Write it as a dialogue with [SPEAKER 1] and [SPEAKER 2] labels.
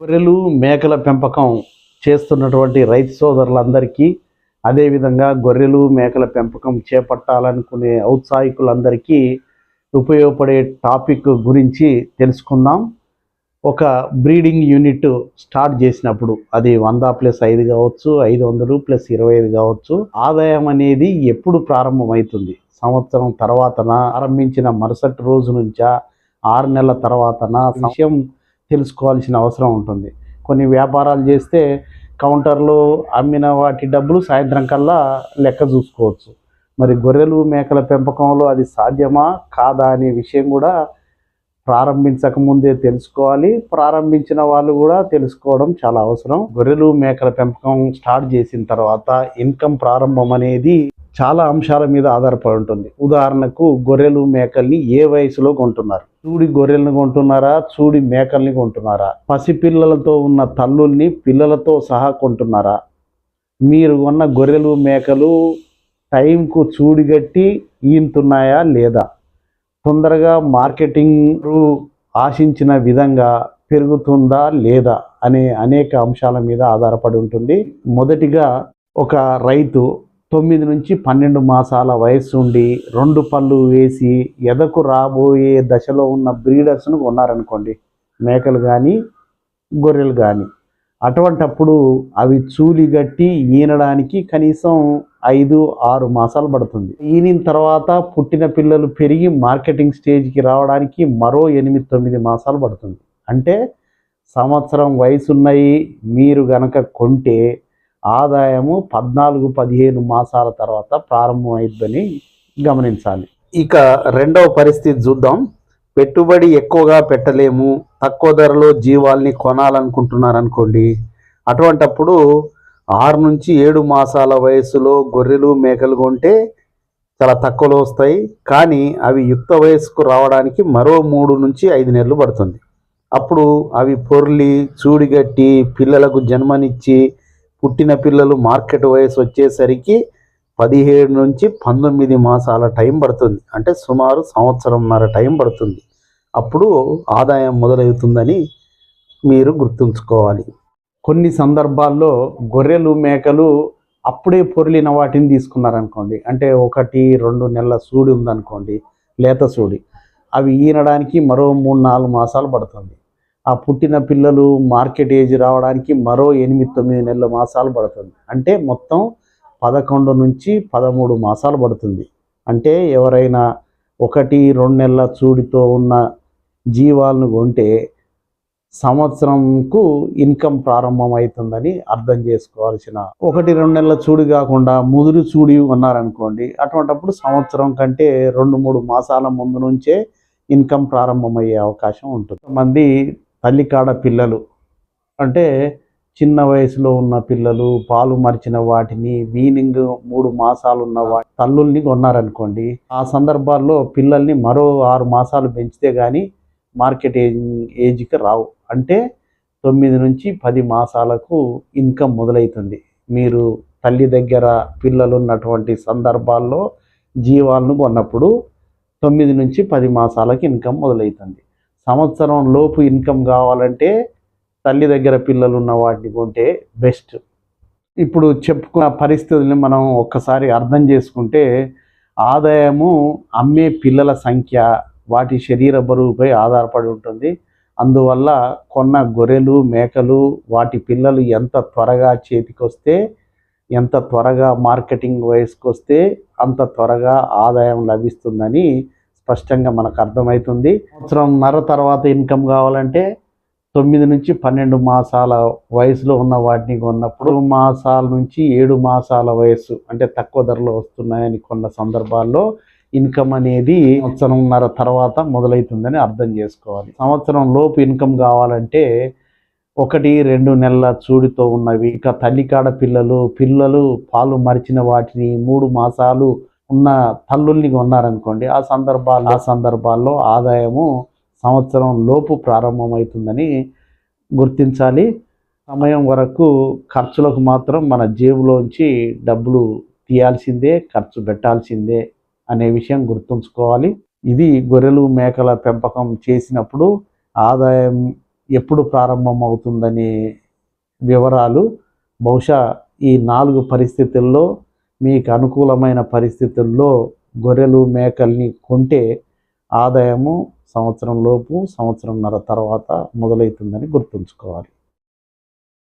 [SPEAKER 1] గొర్రెలు మేకల పెంపకం చేస్తున్నటువంటి రైతు సోదరులందరికీ అదేవిధంగా గొర్రెలు మేకల పెంపకం చేపట్టాలనుకునే ఔత్సాహికులందరికీ ఉపయోగపడే టాపిక్ గురించి తెలుసుకుందాం. ఒక బ్రీడింగ్ యూనిట్ స్టార్ట్ చేసినప్పుడు అది వంద ప్లస్ ఐదు కావచ్చు ఐదు వందలు ప్లస్ ఇరవై ఐదు కావచ్చు ఆదాయం అనేది ఎప్పుడు ప్రారంభమవుతుంది? సంవత్సరం తర్వాతన? ఆరంభించిన మరుసటి రోజు నుంచా? ఆరు నెలల తర్వాతన? విషయం తెలుసుకోవాల్సిన అవసరం ఉంటుంది. కొన్ని వ్యాపారాలు చేస్తే కౌంటర్లో అమ్మిన వాటి డబ్బులు సాయంత్రం కల్లా లెక్క చూసుకోవచ్చు. మరి గొర్రెలు మేకల పెంపకంలో అది సాధ్యమా? కాదా అనే విషయం కూడా ప్రారంభించక ముందే తెలుసుకోవాలి. ప్రారంభించిన వాళ్ళు కూడా తెలుసుకోవడం చాలా అవసరం. గొర్రెలు మేకల పెంపకం స్టార్ట్ చేసిన తర్వాత ఇన్కమ్ ప్రారంభం అనేది చాలా అంశాల మీద ఆధారపడి ఉంటుంది. ఉదాహరణకు గొర్రెలు మేకల్ని ఏ వయసులో కొంటున్నారు? చూడి గొర్రెలను కొంటున్నారా? చూడి మేకల్ని కొంటున్నారా? పసిపిల్లలతో ఉన్న తల్లుల్ని పిల్లలతో సహా కొంటున్నారా? మీరు కొన్న గొర్రెలు మేకలు టైంకు చూడిగట్టి ఈంతున్నాయా లేదా? తొందరగా మార్కెటింగ్ ఆశించిన విధంగా పెరుగుతుందా లేదా అనే అనేక అంశాల మీద ఆధారపడి ఉంటుంది. మొదటిగా ఒక రైతు తొమ్మిది నుంచి పన్నెండు మాసాల వయస్సు ఉండి రెండు పళ్ళు వేసి ఎదకు రాబోయే దశలో ఉన్న బ్రీడర్స్ను కొన్నారనుకోండి. మేకలు కానీ గొర్రెలు కానీ అటువంటప్పుడు అవి చూలి గట్టి ఈనడానికి కనీసం ఐదు ఆరు మాసాలు పడుతుంది. ఈనిన తర్వాత పుట్టిన పిల్లలు పెరిగి మార్కెటింగ్ స్టేజ్కి రావడానికి మరో ఎనిమిది తొమ్మిది మాసాలు పడుతుంది. అంటే సంవత్సరం వయసున్నవి మీరు గనక కొంటే ఆదాయము పద్నాలుగు పదిహేను మాసాల తర్వాత ప్రారంభమైద్దని గమనించాలి. ఇక రెండవ పరిస్థితి చూద్దాం. పెట్టుబడి ఎక్కువగా పెట్టలేము తక్కువ ధరలో జీవాల్ని కొనాలనుకుంటున్నారనుకోండి అటువంటప్పుడు ఆరు నుంచి ఏడు మాసాల వయసులో గొర్రెలు మేకలు కొంటే చాలా తక్కువలో వస్తాయి. కానీ అవి యుక్త వయసుకు రావడానికి మరో మూడు నుంచి ఐదు నెలలు పడుతుంది. అప్పుడు అవి పొర్లి చూడిగట్టి పిల్లలకు జన్మనిచ్చి పుట్టిన పిల్లలు మార్కెట్ వయసు వచ్చేసరికి పదిహేడు నుంచి పంతొమ్మిది మాసాల టైం పడుతుంది. అంటే సుమారు సంవత్సరంన్నర టైం పడుతుంది. అప్పుడు ఆదాయం మొదలవుతుందని మీరు గుర్తుంచుకోవాలి. కొన్ని సందర్భాల్లో గొర్రెలు మేకలు అప్పుడే పొరిలిన వాటిని తీసుకున్నారనుకోండి. అంటే ఒకటి రెండు నెలల సూడి ఉందనుకోండి లేత సూడి. అవి ఈనడానికి మరో మూడు నాలుగు మాసాలు పడుతుంది. ఆ పుట్టిన పిల్లలు మార్కెట్ ఏజ్ రావడానికి మరో ఎనిమిది తొమ్మిది నెలల మాసాలు పడుతుంది. అంటే మొత్తం పదకొండు నుంచి పదమూడు మాసాలు పడుతుంది. అంటే ఎవరైనా ఒకటి రెండు నెలల చూడితో ఉన్న జీవాలను కొంటే సంవత్సరంకు ఇన్కమ్ ప్రారంభం అవుతుందని అర్థం చేసుకోవాల్సిన ఒకటి రెండు నెలల చూడి కాకుండా ముదురు చూడి ఉన్నారనుకోండి అటువంటప్పుడు సంవత్సరం కంటే రెండు మూడు మాసాల ముందు నుంచే ఇన్కమ్ ప్రారంభమయ్యే అవకాశం ఉంటుంది. మంది తల్లి కాడ పిల్లలు. అంటే చిన్న వయసులో ఉన్న పిల్లలు పాలు మరిచిన వాటిని వీనింగ్ మూడు మాసాలు ఉన్న వాటి తల్లుల్ని కొన్నారనుకోండి. ఆ సందర్భాల్లో పిల్లల్ని మరో ఆరు మాసాలు పెంచితే కానీ మార్కెట్ ఏజ్ ఏజ్కి రావు. అంటే తొమ్మిది నుంచి పది మాసాలకు ఇన్కమ్ మొదలవుతుంది మీరు తల్లి దగ్గర పిల్లలు ఉన్నటువంటి సందర్భాల్లో జీవాలను కొన్నప్పుడు తొమ్మిది నుంచి పది మాసాలకు ఇన్కమ్ మొదలవుతుంది సంవత్సరం లోపు ఇన్కమ్ కావాలంటే తల్లి దగ్గర పిల్లలు ఉన్న వాటిని కొంటే బెస్ట్. ఇప్పుడు చెప్పుకున్న పరిస్థితుల్ని మనం ఒక్కసారి అర్థం చేసుకుంటే ఆదాయము అమ్మే పిల్లల సంఖ్య వాటి శరీర బరువుపై ఆధారపడి ఉంటుంది. అందువల్ల కొన్న గొర్రెలు మేకలు వాటి పిల్లలు ఎంత త్వరగా చేతికొస్తే ఎంత త్వరగా మార్కెటింగ్ వయసుకొస్తే అంత త్వరగా ఆదాయం లభిస్తుందని స్పష్టంగా మనకు అర్థమవుతుంది సంవత్సరంన్నర తర్వాత ఇన్కమ్ కావాలంటే తొమ్మిది నుంచి పన్నెండు మాసాల వయసులో ఉన్న వాటిని కొన్నప్పుడు మాసాల నుంచి ఏడు మాసాల వయసు అంటే తక్కువ ధరలో వస్తున్నాయని కొన్న సందర్భాల్లో ఇన్కమ్ అనేది సంవత్సరంన్నర తర్వాత మొదలవుతుందని అర్థం చేసుకోవాలి. సంవత్సరం లోపు ఇన్కమ్ కావాలంటే ఒకటి రెండు నెలల చూడితో ఉన్నవి. ఇక తల్లికాడ పిల్లలు పిల్లలు పాలు మరిచిన వాటిని మూడు మాసాలు ఉన్న తల్లుల్ని ఉన్నారనుకోండి ఆ సందర్భాల్లో ఆ సందర్భాల్లో ఆదాయము సంవత్సరం లోపు ప్రారంభమవుతుందని గుర్తించాలి. సమయం వరకు ఖర్చులకు మాత్రం మన జేబులోంచి డబ్బులు తీయాల్సిందే ఖర్చు పెట్టాల్సిందే అనే విషయం గుర్తుంచుకోవాలి. ఇది గొర్రెలు మేకల పెంపకం చేసినప్పుడు ఆదాయం ఎప్పుడు ప్రారంభం అవుతుందనే వివరాలు బహుశా ఈ నాలుగు పరిస్థితుల్లో మీకు అనుకూలమైన పరిస్థితుల్లో గొర్రెలు మేకల్ని కొంటే ఆదాయము సంవత్సరం లోపు సంవత్సరంన్నర తర్వాత మొదలవుతుందని గుర్తుంచుకోవాలి.